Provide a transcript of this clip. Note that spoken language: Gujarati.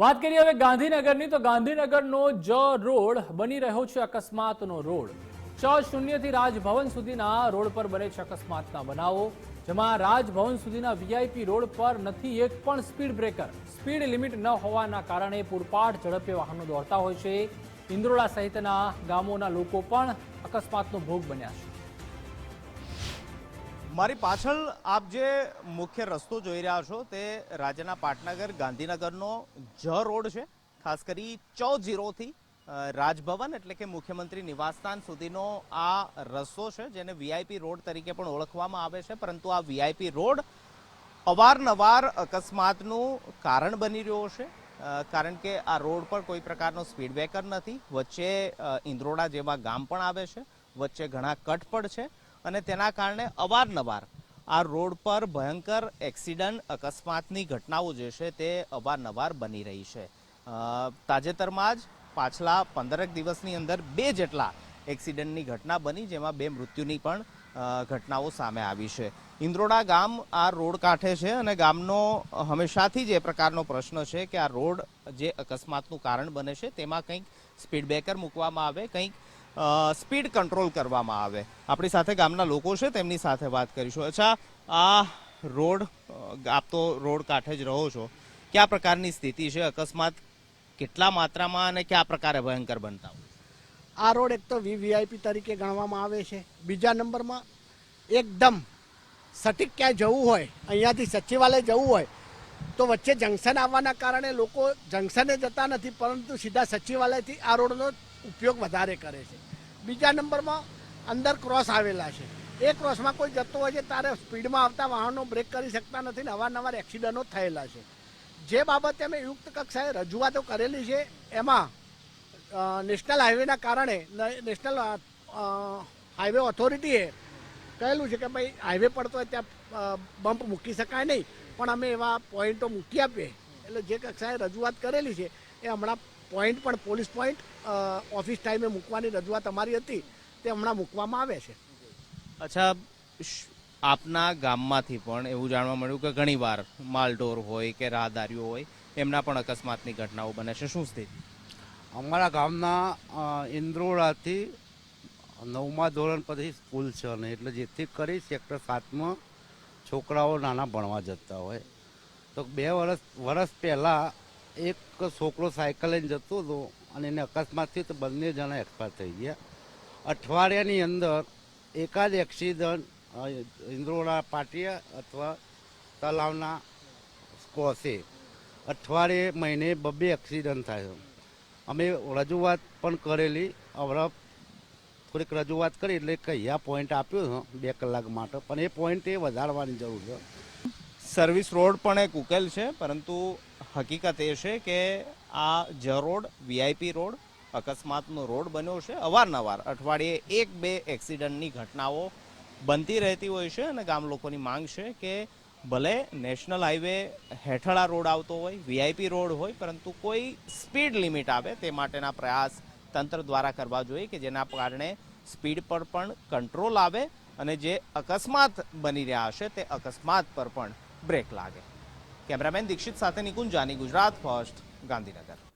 વાત કરીએ હવે ગાંધીનગરની, તો ગાંધીનગરનો જ રોડ બની રહ્યો છે અકસ્માતનો રોડ. ચ શૂન્યથી રાજભવન સુધીના રોડ પર બને છે અકસ્માતના બનાવો, જેમાં રાજભવન સુધીના વીઆઈપી રોડ પર નથી એક પણ સ્પીડ બ્રેકર. સ્પીડ લિમિટ ન હોવાના કારણે પૂરપાટ ઝડપે વાહનો દોડતા હોય છે. ઇન્દ્રોડા સહિતના ગામોના લોકો પણ અકસ્માતનો ભોગ બન્યા છે. મારી પાછળ આપ જે મુખ્ય રસ્તો જોઈ રહ્યા છો તે રાજ્યના પાટનગર, ગાંધીનગરનો જ રોડ છે. ખાસ કરી ચૌ રાજભવન એટલે કે મુખ્યમંત્રી નિવાસસ્થાન સુધીનો આ રસ્તો છે, જેને વીઆઈપી રોડ તરીકે પણ ઓળખવામાં આવે છે. પરંતુ આ વીઆઈપી રોડ અવારનવાર અકસ્માતનું કારણ બની રહ્યો છે. કારણ કે આ રોડ પર કોઈ પ્રકારનો સ્પીડ બ્રેકર નથી. વચ્ચે ઇન્દ્રોડા જેવા ગામ પણ આવે છે. વચ્ચે ઘણા કટ પણ છે. અને તેના કારણે અવારનવાર આ રોડ પર ભયંકર એક્સિડન્ટ, અકસ્માતની ઘટનાઓ જે છે તે અવારનવાર બની રહી છે. તાજેતરમાં જ પાછલા પંદરક દિવસની અંદર બે જેટલા એક્સિડન્ટની ઘટના બની, જેમાં બે મૃત્યુની પણ ઘટનાઓ સામે આવી છે. ઇન્દ્રોડા ગામ આ રોડ કાંઠે છે અને ગામનો હંમેશાથી જ એ પ્રકારનો પ્રશ્ન છે કે આ રોડ જે અકસ્માતનું કારણ બને છે, તેમાં કંઈક સ્પીડ બ્રેકર મૂકવામાં આવે, કંઈક સ્પીડ કંટ્રોલ કરવામાં આવે. આપણી સાથે ગામના લોકો છે, તેમની સાથે વાત કરીશું. અચ્છા, આ રોડ આપ તો રોડ કાંઠે જ રહો છો. કયા પ્રકારની સ્થિતિ છે? અકસ્માત કેટલા માત્રામાં અને કયા પ્રકારે ભયંકર બનતા હોય? આ રોડ એક તો વીવીઆઈપી તરીકે ગણવામાં આવે છે. બીજા નંબરમાં એકદમ સટીક ક્યાંય જવું હોય, અહીંયાથી સચિવાલય જવું હોય, તો વચ્ચે જંકશન આવવાના કારણે લોકો જંકશને જતા નથી, પરંતુ સીધા સચિવાલયથી આ રોડનો ઉપયોગ વધારે કરે છે. બીજા નંબરમાં અંદર ક્રોસ આવેલા છે. એ ક્રોસમાં કોઈ જતો હોય છે ત્યારે સ્પીડમાં આવતા વાહનો બ્રેક કરી શકતા નથી ને અવારનવાર એક્સિડન્ટો થયેલા છે. જે બાબતે અમે યુક્ત કક્ષાએ રજૂઆતો કરેલી છે, એમાં નેશનલ હાઈવેના કારણે નેશનલ હાઈવે ઓથોરિટીએ કહેલું છે કે ભાઈ હાઈવે પડતો હોય ત્યાં બમ્પ મૂકી શકાય નહીં. પણ અમે એવા પોઈન્ટો મૂકી આપીએ. એટલે જે કક્ષાએ રજૂઆત કરેલી છે, એ હમણાં પોઈન્ટ પણ પોલીસ પોઈન્ટ ઓફિસ ટાઈમે મૂકવાની રજૂઆત અમારી હતી. તે હમણાં મૂકવામાં આવે છે. અચ્છા આપના ગામમાંથી પણ એવું જાણવા મળ્યું કે ઘણીવાર માલઢોર હોય કે રાહદારીઓ હોય એમના પણ અકસ્માતની ઘટનાઓ બને છે. શું સ્થિતિ? અમારા ગામના ઇન્દ્રોડાથી નવમા ધોરણ પછી સ્કૂલ છે અને એટલે જેથી કરી સેક્ટર સાતમાં છોકરાઓ નાના ભણવા જતા હોય. તો બે વર્ષ વર્ષ પહેલાં એક છોકરો સાયકલ લઈને જતો હતો અને એને અકસ્માત થયો તો બંને જણા એક્સપાયર થઈ ગયા. અઠવાડિયાની અંદર એકાદ એક્સિડન્ટ ઇન્દ્રોડા પાટિયા અથવા તલાવના કોસે અઠવાડિયે મહિને બબે એક્સિડન્ટ થાય. અમે રજૂઆત પણ કરેલી અવરફ થોડીક રજૂઆત કરી એટલે કયા પોઈન્ટ આપ્યો છે બે કલાક માટે. પણ એ પોઈન્ટ એ વધારવાની જરૂર છે. સર્વિસ રોડ પણ એક ઉકેલ છે, પરંતુ હકીકત એ છે કે આ જ રોડ વીઆઈપી રોડ, અકસ્માતનો રોડ બન્યો છે. અવારનવાર અઠવાડિયે એક, બે એક્સિડન્ટની ઘટનાઓ બનતી રહેતી હોય છે અને ગામ લોકોની માંગ છે કે ભલે નેશનલ હાઈવે હેઠળ આ રોડ આવતો હોય વીઆઈપી રોડ હોય, પરંતુ કોઈ સ્પીડ લિમિટ આવે તે માટેના પ્રયાસ તંત્ર દ્વારા કરવા જોઈએ કે જેના કારણે સ્પીડ પર પણ કંટ્રોલ આવે અને જે અકસ્માત બની રહ્યા હશે તે અકસ્માત પર પણ બ્રેક લાગે. કેમેરામેન દીક્ષિત સાથે નિકુંજ જાની ગુજરાત ફર્સ્ટ ગાંધીનગર.